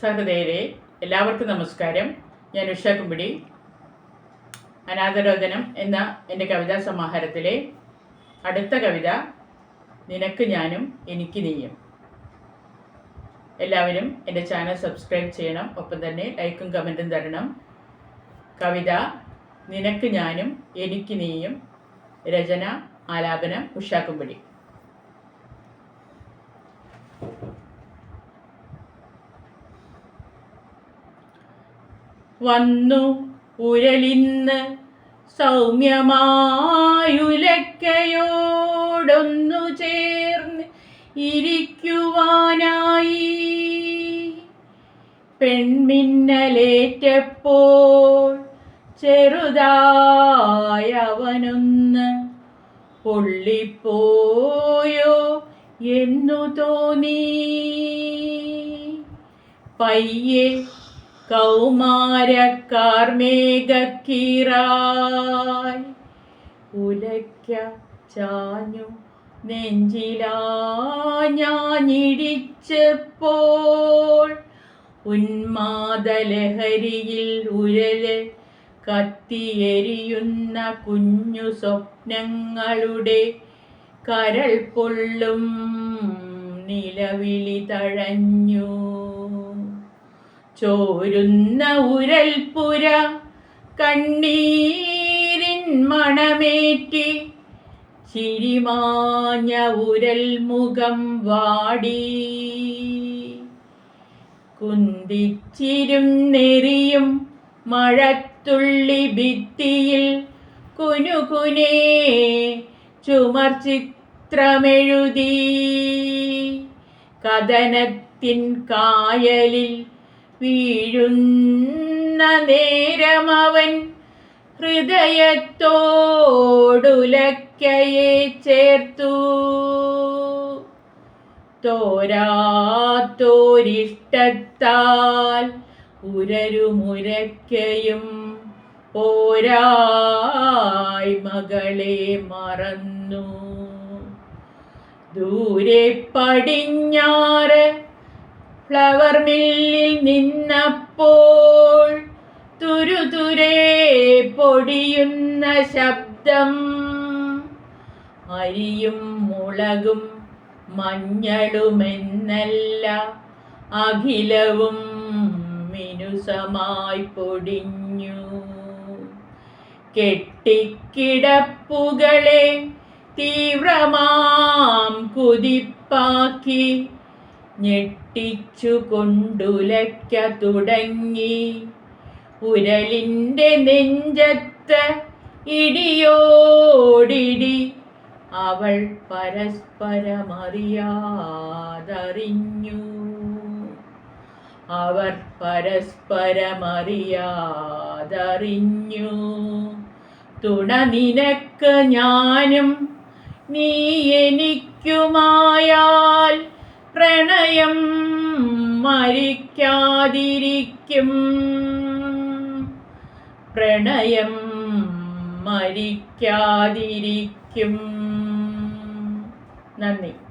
സഹൃദയരെ എല്ലാവർക്കും നമസ്കാരം. ഞാൻ ഉഷ കുമ്പിടി. അനാഥരോധനം എന്ന എന്റെ കവിതാ സമാഹാരത്തിലെ അടുത്ത കവിത നിനക്ക് ഞാനും എനിക്ക് നീയും. എല്ലാവരും എന്റെ ചാനൽ സബ്സ്ക്രൈബ് ചെയ്യണം. ഒപ്പം തന്നെ ലൈക്കും കമന്റും തരണം. കവിത നിനക്ക് ഞാനും എനിക്ക് നീയും. രചന ആലാപനം ഉഷാക്കുമ്പടി വന്നു ഉരലിന്ന് സൗമ്യമായുലക്കയോടൊന്നു ചേർന്ന് ഇരിക്കുവാനായി. പെൺമിന്നലേറ്റപ്പോൾ ചെറുതായവനൊന്ന് പൊള്ളിപ്പോയോ എന്നു തോന്നി. പയ്യെ കൗമാരക്കാർമേഘക്കീറായി ഉലയ്ക്ക ചാഞ്ഞു നെഞ്ചിലാഞ്ഞിടിച്ചപ്പോൾ ഉന്മാദലഹരിയിൽ ഉരൽ കത്തിയെരിയുന്ന കുഞ്ഞു സ്വപ്നങ്ങളുടെ കരൾ പൊള്ളും നിലവിളി തഴഞ്ഞു. ചോരുന്ന ഉരൽപ്പുര കണ്ണീരിൻ മണമേറ്റി ചിരിമാഞ്ഞ ഉരൽ മുഖം വാടി. കുന്തിച്ചിരും നെറിയും മഴത്തുള്ളി ഭിത്തിയിൽ കുനുകുനേ ചുമർ ചിത്രമെഴുതി. കഥനത്തിൻ കായലിൽ വീഴുന്ന നേരമവൻ ഹൃദയത്തോടുലക്കയെ ചേർത്തു. തോരാത്തോരിഷ്ടത്താൽ ഉരരുമുരക്കയും പോരായ് മകളെ മറന്നു. ദൂരെ പടിഞ്ഞാറ് ഫ്ലവർ മില്ലിൽ നിന്നപ്പോൾ തുരുതുരേ പൊടിയുന്ന ശബ്ദം. അരിയും മുളകും മഞ്ഞളുമെന്നല്ല അഖിലവും മിനുസമായി പൊടിഞ്ഞു. കെട്ടിക്കിടപ്പുകളെ തീവ്രമാം കുതിപ്പാക്കി ഞെട്ടിച്ചു കൊണ്ടുലയ്ക്ക തുടങ്ങി. ഉരലിന്റെ നെഞ്ചത്ത് ഇടിയോടിടി. അവൾ പരസ്പരമറിയാതറിഞ്ഞു. അവർ പരസ്പരമറിയാതറിഞ്ഞു. തുണ നിനക്ക് ഞാനും നീ എനിക്കുമായാൽ പ്രണയം മരിക്കാതിരിക്കും. പ്രണയം മരിക്കാതിരിക്കും. നന്ദി.